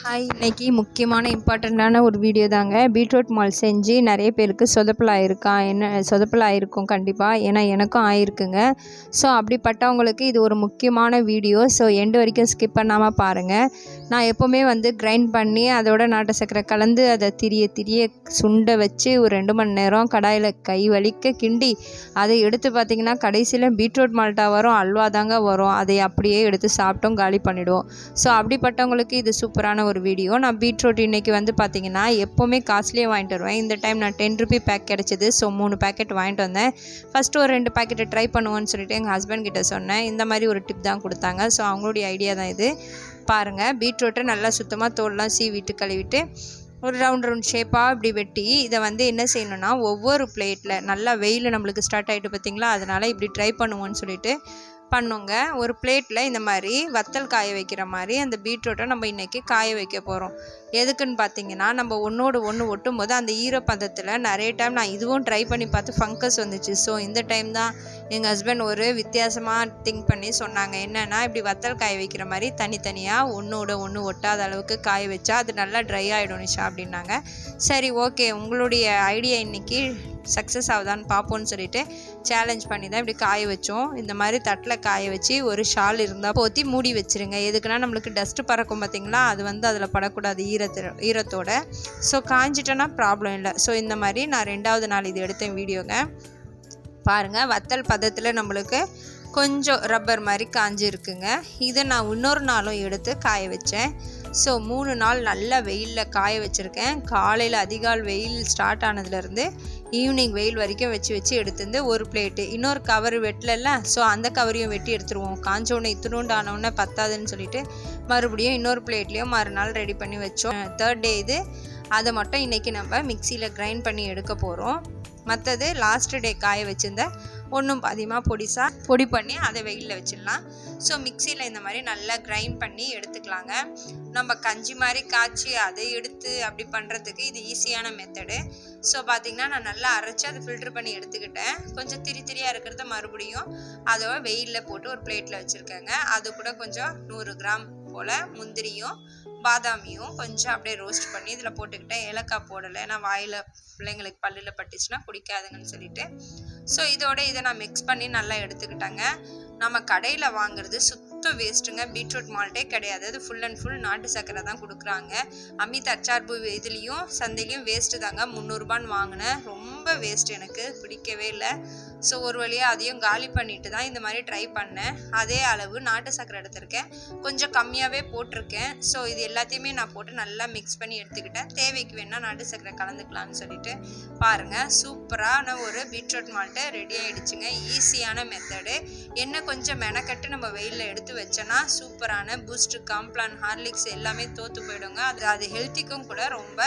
Hi இன்னைக்கு முக்கியமான இம்பார்ட்டண்ட்டான ஒரு வீடியோ தாங்க. பீட்ரூட் மால் செஞ்சு நிறைய பேருக்கு சொதப்பல் ஆயிருக்கா என்ன சொதப்பல் ஆயிருக்கும் கண்டிப்பாக ஏன்னா எனக்கும் ஆயிருக்குங்க. ஸோ அப்படிப்பட்டவங்களுக்கு இது ஒரு முக்கியமான வீடியோ. ஸோ எண்டு வரைக்கும் ஸ்கிப் பண்ணாமல் பாருங்கள் நான் எப்போவுமே வந்து கிரைண்ட் பண்ணி அதோட நாட்டு சர்க்கரை கலந்து அதை திரிய திரிய சுண்டை வச்சு ஒரு ரெண்டு மணி நேரம் கடாயில் கை வலிக்க கிண்டி அதை எடுத்து பார்த்திங்கன்னா கடைசியில் பீட்ரூட் மால்ட்டா வரும் அல்வா தாங்க வரும். அதை அப்படியே எடுத்து சாப்பிட்டோம் காலி பண்ணிவிடுவோம் ஸோ அப்படிப்பட்டவங்களுக்கு இது சூப்பரான ஒரு வீடியோ. நான் பீட்ரூட் இன்றைக்கி வந்து பார்த்திங்கன்னா எப்போவுமே காஸ்ட்லியாக வாங்கிட்டு வருவேன். இந்த டைம் நான் டென் ருபி பேக் கிடச்சிது. ஸோ மூணு பேக்கெட் வாங்கிட்டு வந்தேன். ஃபஸ்ட்டு ஒரு ரெண்டு பேக்கெட்டை ட்ரை பண்ணுவோன்னு சொல்லிட்டு எங்கள் ஹஸ்பண்ட் கிட்டே சொன்னேன். இந்த மாதிரி ஒரு டிப் தான் கொடுத்தாங்க. ஸோ அவங்களுடைய ஐடியா தான் இது. பாருங்கள் பீட்ரூட்டை நல்லா சுத்தமாக தோல்லாம் சீவிட்டு கழுவிட்டு ஒரு ரவுண்ட் ரவுண்ட் ஷேப்பாக இப்படி வெட்டி இதை வந்து என்ன செய்யணும்னா ஒவ்வொரு பிளேட்டில் நல்லா வெயில் நம்மளுக்கு ஸ்டார்ட் ஆகிட்டு பார்த்தீங்களா அதனால் இப்படி ட்ரை பண்ணுவோன்னு சொல்லிட்டு பண்ணோங்க. ஒரு பிளேட்டில் இந்த மாதிரி வத்தல் காய வைக்கிற மாதிரி அந்த பீட்ரூட்டை நம்ம இன்றைக்கி காய வைக்க போகிறோம் எதுக்குன்னு பார்த்தீங்கன்னா நம்ம ஒன்றோடு ஒன்று ஒட்டும் போது அந்த ஈரப்பதத்தில் நிறைய டைம் நான் இதுவும் ட்ரை பண்ணி பார்த்து ஃபங்கஸ் வந்துச்சு. ஸோ இந்த டைம் தான் எங்கள் ஹஸ்பண்ட் ஒரு வித்தியாசமாக திங்க் பண்ணி சொன்னாங்க. என்னென்னா இப்படி வத்தல் காய வைக்கிற மாதிரி தனித்தனியாக ஒன்றோட ஒன்று ஒட்டாத அளவுக்கு காய வச்சா அது நல்லா ட்ரை ஆகிடும் நிஷா அப்படின்னாங்க. சரி ஓகே உங்களுடைய ஐடியா இன்றைக்கி சக்ஸஸ் ஆகுதான்னு பார்ப்போம்னு சொல்லிட்டு சேலஞ்ச் பண்ணி தான் இப்படி காய வச்சோம். இந்த மாதிரி தட்டில் காய வச்சு ஒரு ஷால் இருந்தால் போற்றி மூடி வச்சுருங்க. எதுக்குன்னா நம்மளுக்கு டஸ்ட்டு பறக்கும் பார்த்தீங்களா அது வந்து அதில் படக்கூடாது ஈரத்து ஈரத்தோட. ஸோ காஞ்சிட்டோன்னா ப்ராப்ளம் இல்லை. ஸோ இந்த மாதிரி நான் ரெண்டாவது நாள் இது எடுத்தேன் வீடியோங்க. பாருங்கள் வத்தல் பதத்தில் நம்மளுக்கு கொஞ்சம் ரப்பர் மாதிரி காஞ்சிருக்குங்க. இதை நான் இன்னொரு நாளும் எடுத்து காய வச்சேன். ஸோ மூணு நாள் நல்லா வெயிலில் காய வச்சுருக்கேன். காலையில் அதிகால் வெயில் ஸ்டார்ட் ஆனதுலேருந்து ஈவினிங் வெயில் வரைக்கும் வச்சு வச்சு எடுத்துருந்து ஒரு பிளேட்டு. இன்னொரு கவர் வெட்டலல்ல ஸோ அந்த கவரையும் வெட்டி எடுத்துருவோம். காஞ்சோடனே இத்தினூண்டு ஆனவுடனே பத்தாதுன்னு சொல்லிட்டு மறுபடியும் இன்னொரு பிளேட்லேயும் மறுநாள் ரெடி பண்ணி வச்சோம். தேர்ட் டே இது. அதை மட்டும் இன்றைக்கி நம்ம மிக்சியில் கிரைண்ட் பண்ணி எடுக்க போகிறோம் மற்றது லாஸ்ட் டே காய வச்சுருந்த ஒன்றும் பாதியமாக பொடிசாக பொடி பண்ணி அதை வெயிலில் வச்சிடலாம். ஸோ மிக்சியில் இந்த மாதிரி நல்லா கிரைண்ட் பண்ணி எடுத்துக்கலாங்க. நம்ம கஞ்சி மாதிரி காய்ச்சி அதை எடுத்து அப்படி பண்ணுறதுக்கு இது ஈஸியான மெத்தடு ஸோ பார்த்திங்கன்னா நான் நல்லா அரைச்சி அதை ஃபில்ட்ரு பண்ணி எடுத்துக்கிட்டேன். கொஞ்சம் திரி திரியாக இருக்கிறத மறுபடியும் அதை வெயிலில் போட்டு ஒரு பிளேட்டில் வச்சுருக்கேங்க. அது கூட கொஞ்சம் நூறு கிராம் போல் முந்திரியும் பாதாமியும் கொஞ்சம் அப்படியே ரோஸ்ட் பண்ணி இதில் போட்டுக்கிட்டேன். ஏலக்காய் போடலை. ஏன்னா வாயில் பிள்ளைங்களுக்கு பல்லில் பட்டுச்சுன்னா குடிக்காதுங்கன்னு சொல்லிட்டு. ஸோ இதோட இதை நான் மிக்ஸ் பண்ணி நல்லா எடுத்துக்கிட்டேங்க. நம்ம கடையில் வாங்குறது சுத்தம் வேஸ்ட்டுங்க பீட்ரூட் மால்ட்டே கிடையாது. அது ஃபுல் அண்ட் ஃபுல் நாட்டு சர்க்கரை தான் கொடுக்குறாங்க. அமித் அச்சார்பு இதுலேயும் சந்தையிலையும் வேஸ்ட்டு தாங்க. முந்நூறுபான்னு வாங்கினேன். ரொம்ப வேஸ்ட் எனக்கு. பிடிக்கவே இல்லை. ஸோ ஒரு வழியாக அதையும் காலி பண்ணிட்டு தான் இந்த மாதிரி ட்ரை பண்ணேன். அதே அளவு நாட்டு சக்கரை எடுத்திருக்கேன். கொஞ்சம் கம்மியாகவே போட்டிருக்கேன். ஸோ இது எல்லாத்தையுமே நான் போட்டு நல்லா மிக்ஸ் பண்ணி எடுத்துக்கிட்டேன். தேவைக்கு வேணால் நாட்டு சக்கரை கலந்துக்கலாம்னு சொல்லிட்டு பாருங்கள் சூப்பரான ஒரு பீட்ரூட் மால்ட்டு ரெடி ஆகிடுச்சுங்க ஈஸியான மெத்தடு என்ன கொஞ்சம் மெனக்கட்டு நம்ம வெயிலில் எடுத்து வச்சோன்னா சூப்பரான பூஸ்ட்டு காம்ப்ளான் ஹார்லிக்ஸ் எல்லாமே தோற்று போயிடுங்க. அது அது ஹெல்த்திக்கும் கூட ரொம்ப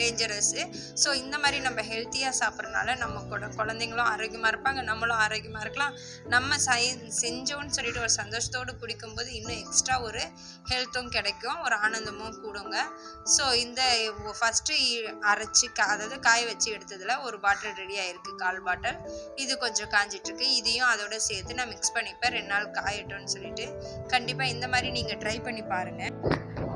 டேஞ்சரஸ்ஸு ஸோ இந்த மாதிரி நம்ம ஹெல்த்தியாக சாப்பிட்றதுனால நம்ம கூட குழந்தைங்களும் ஆரோக்கியமாக இருப்பாங்க நம்மளும் ஆரோக்கியமாக இருக்கலாம். நம்ம சை செஞ்சோன்னு சொல்லிட்டு ஒரு சந்தோஷத்தோடு குடிக்கும்போது இன்னும் எக்ஸ்ட்ரா ஒரு ஹெல்த்தும் கிடைக்கும் ஒரு ஆனந்தமும் கூடுங்க. ஸோ இந்த ஃபஸ்ட்டு அரைச்சி கா அதாவது காய வச்சு எடுத்ததில் ஒரு பாட்டில் ரெடி ஆகிருக்கு கால் பாட்டில் இது கொஞ்சம் காஞ்சிட்ருக்கு. இதையும் அதோட சேர்த்து நான் மிக்ஸ் பண்ணிப்பேன் ரெண்டு நாள் காயட்டும்னு சொல்லிட்டு கண்டிப்பாக இந்த மாதிரி நீங்கள் ட்ரை பண்ணி பாருங்கள்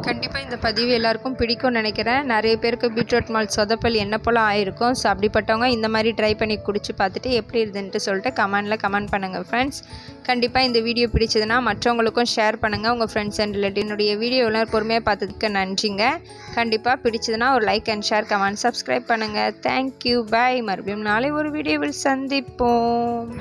கண்டிப்பாக இந்த பதிவு எல்லாருக்கும் பிடிக்கும்னு நினைக்கிறேன். நிறைய பேருக்கு பீட்ரூட் மால் சொதப்பல் என்ன போல் ஆயிருக்கும். ஸோ அப்படிப்பட்டவங்க இந்த மாதிரி ட்ரை பண்ணி குடிச்சு பார்த்துட்டு எப்படி இருதுன்ட்டு சொல்லிட்டு கமெண்டில் கமெண்ட் பண்ணுங்கள் ஃப்ரெண்ட்ஸ் கண்டிப்பாக இந்த வீடியோ பிடிச்சதுன்னா மற்றவங்களுக்கும் ஷேர் பண்ணுங்கள் உங்கள் ஃப்ரெண்ட்ஸ் அண்ட் ரிலேட்டிவ் என்னுடைய பொறுமையாக பார்த்ததுக்கு நன்றிங்க. கண்டிப்பாக பிடிச்சதுன்னா ஒரு like and share comment subscribe பண்ணுங்கள் தேங்க்யூ பாய் மறுபடியும் நாளை ஒரு வீடியோவில் சந்திப்போம்.